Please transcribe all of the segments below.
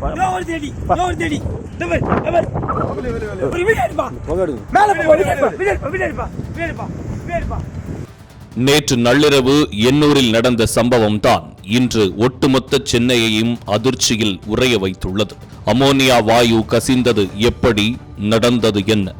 ஒரு தேடி ஒரு தேடி. நேற்று நள்ளிரவு எண்ணூரில் நடந்த சம்பவம்தான் இன்று ஒட்டுமொத்த சென்னையையும் அதிர்ச்சியில் உறைய வைத்துள்ளது. அமோனியா வாயு கசிந்தது எப்படி நடந்தது என்ன?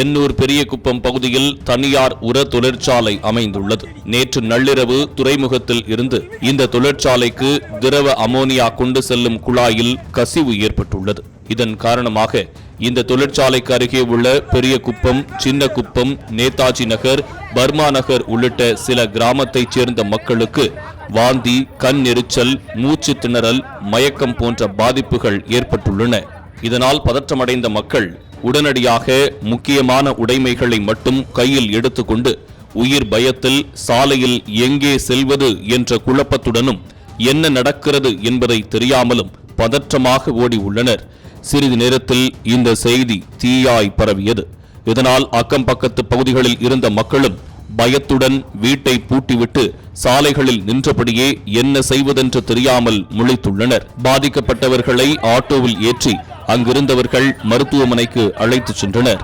எண்ணூர் பெரியகுப்பம் பகுதியில் தனியார் உர தொழிற்சாலை அமைந்துள்ளது. நேற்று நள்ளிரவு துறைமுகத்தில் இருந்து இந்த தொழிற்சாலைக்கு திரவ அமோனியா கொண்டு செல்லும் குழாயில் கசிவு ஏற்பட்டுள்ளது. இதன் காரணமாக இந்த தொழிற்சாலைக்கு அருகே உள்ள பெரிய குப்பம் சின்ன குப்பம் நேதாஜி நகர் பர்மா நகர் உள்ளிட்ட சில கிராமத்தைச் சேர்ந்த மக்களுக்கு வாந்தி கண் எரிச்சல் மூச்சு திணறல் மயக்கம் போன்ற பாதிப்புகள் ஏற்பட்டுள்ளன. இதனால் பதற்றமடைந்த மக்கள் உடனடியாக முக்கியமான உடைமைகளை மட்டும் கையில் எடுத்துக்கொண்டு உயிர் பயத்தில் சாலையில் எங்கே செல்வது என்ற குழப்பத்துடனும் என்ன நடக்கிறது என்பதை தெரியாமலும் பதற்றமாக ஓடி உள்ளனர். சிறிது நேரத்தில் இந்த செய்தி தீயாய் பரவியது. இதனால் அக்கம் பக்கத்து பகுதிகளில் இருந்த மக்களும் பயத்துடன் வீட்டை பூட்டிவிட்டு சாலைகளில் நின்றபடியே என்ன செய்வதென்று தெரியாமல் முளைத்துள்ளனர் பாதிக்கப்பட்டவர்களை ஆட்டோவில் ஏற்றி அங்கிருந்தவர்கள் மருத்துவமனைக்கு அழைத்துச் சென்றனர்.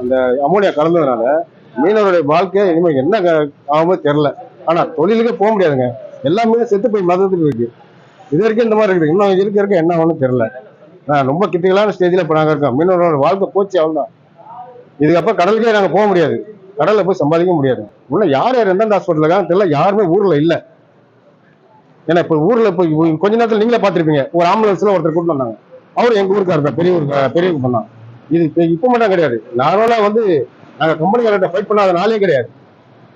அந்த அமோனியா கலந்ததுனால மீனவருடைய வாழ்க்கை இனிமேல் என்ன ஆகும் ஆகுமோ தெரியல. ஆனா தொழிலுக்கே போக முடியாதுங்க. எல்லாமே செத்து போய் மதத்தில் இருக்கு. இது வரைக்கும் இந்த மாதிரி இருக்குது. இன்னும் இருக்க இருக்க என்ன ஒன்றும் தெரில நான் ரொம்ப கிரிட்டிக்கலான ஸ்டேஜில் இப்போ நாங்கள் இருக்கோம். மீனவரோட வாழ்க்கை போச்சு அவ்வளோதான் இதுக்கப்புறம் கடலுக்கே நாங்கள் போக முடியாது. கடலில் போய் சம்பாதிக்க முடியாது. இன்னும் யார் யார் எந்தெந்த ஹாஸ்பிட்டல் இருக்காங்க தெரியல. யாருமே ஊரில் இல்லை. ஏன்னா இப்போ ஊரில் இப்போ கொஞ்ச நேரத்தில் நீங்களே பார்த்துருப்பீங்க. ஒரு ஆம்புலன்ஸில் ஒருத்தர் கூட்டு வந்தாங்க. அவர் எங்கள் ஊருக்கார் தான் பெரிய ஊருக்கு பெரிய பண்ணான் இது இப்போ இப்போ மட்டும் கிடையாது. நார்மலாக வந்து நாங்கள் கம்பெனிக்காரர்கிட்ட ஃபைட் பண்ணாத நாளே கிடையாது.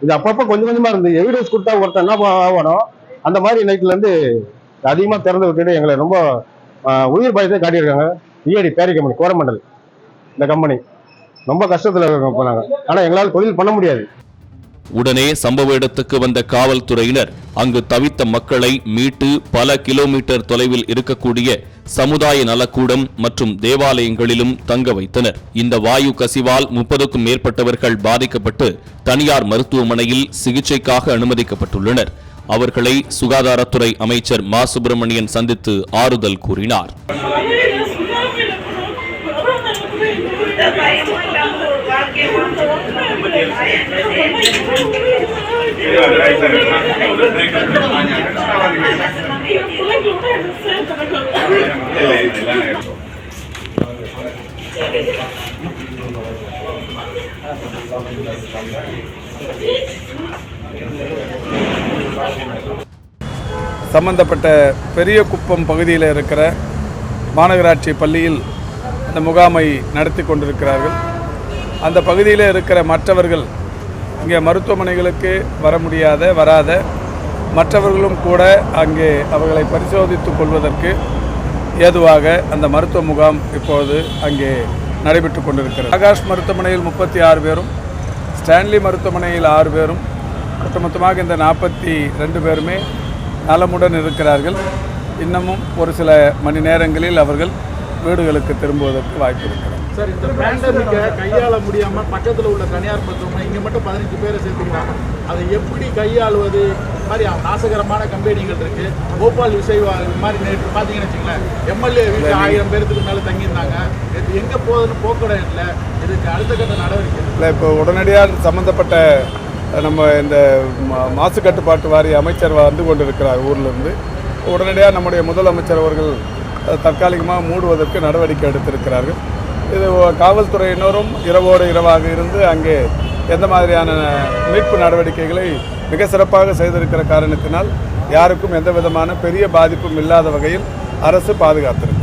இது அப்பப்போ கொஞ்சம் கொஞ்சமாக இருந்தது எவிடன்ஸ் கொடுத்தா ஒருத்தர் என்ன ஆகணும் அந்த மாதிரி நைட்லேருந்து அதிகமாக திறந்து விட்டுட்டு எங்களை ரொம்ப உயிர் பயத்தை காட்டியிருக்காங்க. இஏடி பேரி கம்பெனி கோரமண்டல் இந்த கம்பெனி ரொம்ப கஷ்டத்தில் இருக்கோம் இப்போ நாங்கள் ஆனால் எங்களால் தொழில் பண்ண முடியாது. உடனே சம்பவ இடத்துக்கு வந்த காவல்துறையினர் அங்கு தவித்த மக்களை மீட்டு பல கிலோமீட்டர் தொலைவில் இருக்கக்கூடிய சமுதாய நலக்கூடம் மற்றும் தேவாலயங்களிலும் தங்க வைத்தனர். இந்த வாயு கசிவால் முப்பதுக்கும் மேற்பட்டவர்கள் பாதிக்கப்பட்டு தனியார் மருத்துவமனையில் சிகிச்சைக்காக அனுமதிக்கப்பட்டுள்ளனர். அவர்களை சுகாதாரத்துறை அமைச்சர் மா. சுப்பிரமணியன் சந்தித்து ஆறுதல் கூறினார். சம்பந்தப்பட்ட பெரிய குப்பம் பகுதியில் இருக்கிற மாநகராட்சி பள்ளியில் அந்த முகாமை நடத்தி கொண்டிருக்கிறார்கள். அந்த பகுதியில் இருக்கிற மற்றவர்கள் இங்கே மருத்துவமனைகளுக்கு வர முடியாத வராத மற்றவர்களும் கூட அங்கே அவர்களை பரிசோதித்துக் கொள்வதற்கு ஏதுவாக அந்த மருத்துவ முகாம் இப்போது அங்கே நடைபெற்று கொண்டிருக்கிறது. ஆகாஷ் மருத்துவமனையில் முப்பத்தி ஆறு பேரும் ஸ்டான்லி மருத்துவமனையில் ஆறு பேரும் ஒட்டுமொத்தமாக இந்த நாற்பத்தி ரெண்டு பேருமே நலமுடன் இருக்கிறார்கள். இன்னமும் ஒரு சில மணி நேரங்களில் அவர்கள் வீடுகளுக்கு திரும்புவதற்கு வாய்ப்பு இருக்கிறது. சார் இந்த பேண்டமிக்கை கையாள முடியாம பக்கத்துல உள்ள தனியார் மருத்துவமனை இங்க மட்டும் பதினஞ்சு பேரை சேர்த்துக்கிறாங்க. அதை எப்படி கையாளுவது? மாதிரி நாசகரமான கம்பெனிகள் இருக்கு. போபால் விசைவா இது மாதிரி நேற்று பார்த்தீங்கன்னு வச்சுங்களேன் எம்எல்ஏ வீட்டில் ஆயிரம் பேருக்கு மேலே தங்கியிருந்தாங்க. இது எங்கே போகுதுன்னு போக்கடம் இல்லை. இதுக்கு அடுத்த கட்ட நடவடிக்கை. இல்லை இப்போ உடனடியாக சம்மந்தப்பட்ட நம்ம இந்த மா- மாசு கட்டுப்பாட்டு வாரிய அமைச்சர் வந்து கொண்டிருக்கிறார் ஊர்லேருந்து. உடனடியாக நம்முடைய முதலமைச்சர் அவர்கள் தற்காலிகமாக மூடுவதற்கு நடவடிக்கை எடுத்திருக்கிறார்கள். இது காவல்துறையினரும் இரவோடு இரவாக இருந்து அங்கே எந்த மாதிரியான மீட்பு நடவடிக்கைகளை மிக சிறப்பாக செய்திருக்கிற காரணத்தினால் யாருக்கும் எந்த விதமான பெரிய பாதிப்பும் இல்லாத வகையில் அரசு பாதுகாத்திருக்கு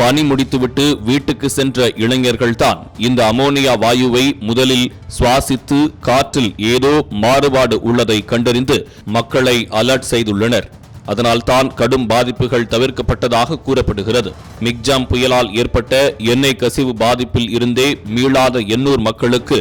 பணி முடித்துவிட்டு வீட்டுக்கு சென்ற இளைஞர்கள்தான் இந்த அமோனியா வாயுவை முதலில் சுவாசித்து காற்றில் ஏதோ மாறுபாடு உள்ளதை கண்டறிந்து மக்களை அலர்ட் செய்துள்ளனர். அதனால் தான் கடும் பாதிப்புகள் தவிர்க்கப்பட்டதாக கூறப்படுகிறது. மிக்ஜாம் புயலால் ஏற்பட்ட எண்ணெய் கசிவு பாதிப்பில் இருந்தே மீளாத எண்ணூர் மக்களுக்கு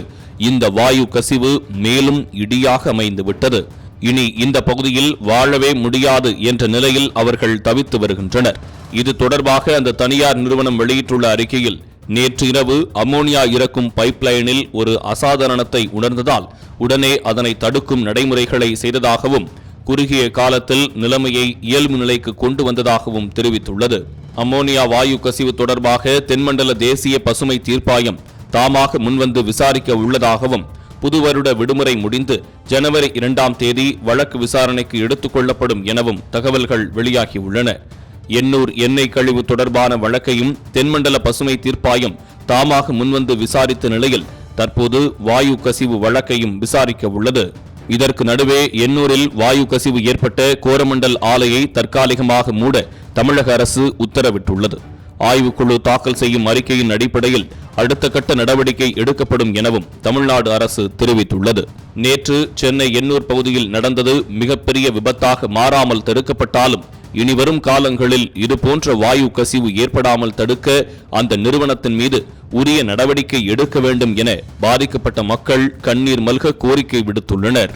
இந்த வாயு கசிவு மேலும் இடியாக அமைந்துவிட்டது. இனி இந்த பகுதியில் வாழவே முடியாது என்ற நிலையில் அவர்கள் தவித்து வருகின்றனர். இது தொடர்பாக அந்த தனியார் நிறுவனம் வெளியிட்டுள்ள அறிக்கையில் நேற்று இரவு அமோனியா இறக்கும் பைப்லைனில் ஒரு அசாதாரணத்தை உணர்ந்ததால் உடனே அதனை தடுக்கும் நடைமுறைகளை செய்ததாகவும் குறுகிய காலத்தில் நிலைமையை இயல்பு நிலைக்கு கொண்டு வந்ததாகவும் தெரிவித்துள்ளது. அம்மோனியா வாயு கசிவு தொடர்பாக தென்மண்டல தேசிய பசுமை தீர்ப்பாயம் தாமாக முன்வந்து விசாரிக்க உள்ளதாகவும் புதுவருட விடுமுறை முடிந்து ஜனவரி இரண்டாம் தேதி வழக்கு விசாரணைக்கு எடுத்துக் கொள்ளப்படும் எனவும் தகவல்கள் வெளியாகியுள்ளன. எண்ணூர் எண்ணெய் கழிவு தொடர்பான வழக்கையும் தென்மண்டல பசுமை தீர்ப்பாயம் தாமாக முன்வந்து விசாரித்த நிலையில் தற்போது வாயு கசிவு வழக்கையும் விசாரிக்க உள்ளது. இதற்கு நடுவே எண்ணூரில் வாயு கசிவு ஏற்பட்ட கோரமண்டல் ஆலையை தற்காலிகமாக மூட தமிழக அரசு உத்தரவிட்டுள்ளது. ஆய்வுக்குழு தாக்கல் செய்யும் அறிக்கையின் அடிப்படையில் அடுத்த கட்ட நடவடிக்கை எடுக்கப்படும் எனவும் தமிழ்நாடு அரசு தெரிவித்துள்ளது. நேற்று சென்னை எண்ணூர் பகுதியில் நடந்தது மிகப்பெரிய விபத்தாக மாறாமல் தடுக்கப்பட்டாலும் இனிவரும் காலங்களில் இதுபோன்ற வாயு கசிவு ஏற்படாமல் தடுக்க அந்த நிறுவனத்தின் மீது உரிய நடவடிக்கை எடுக்க வேண்டும் என பாதிக்கப்பட்ட மக்கள் கண்ணீர் மல்க கோரிக்கை விடுத்துள்ளனர்.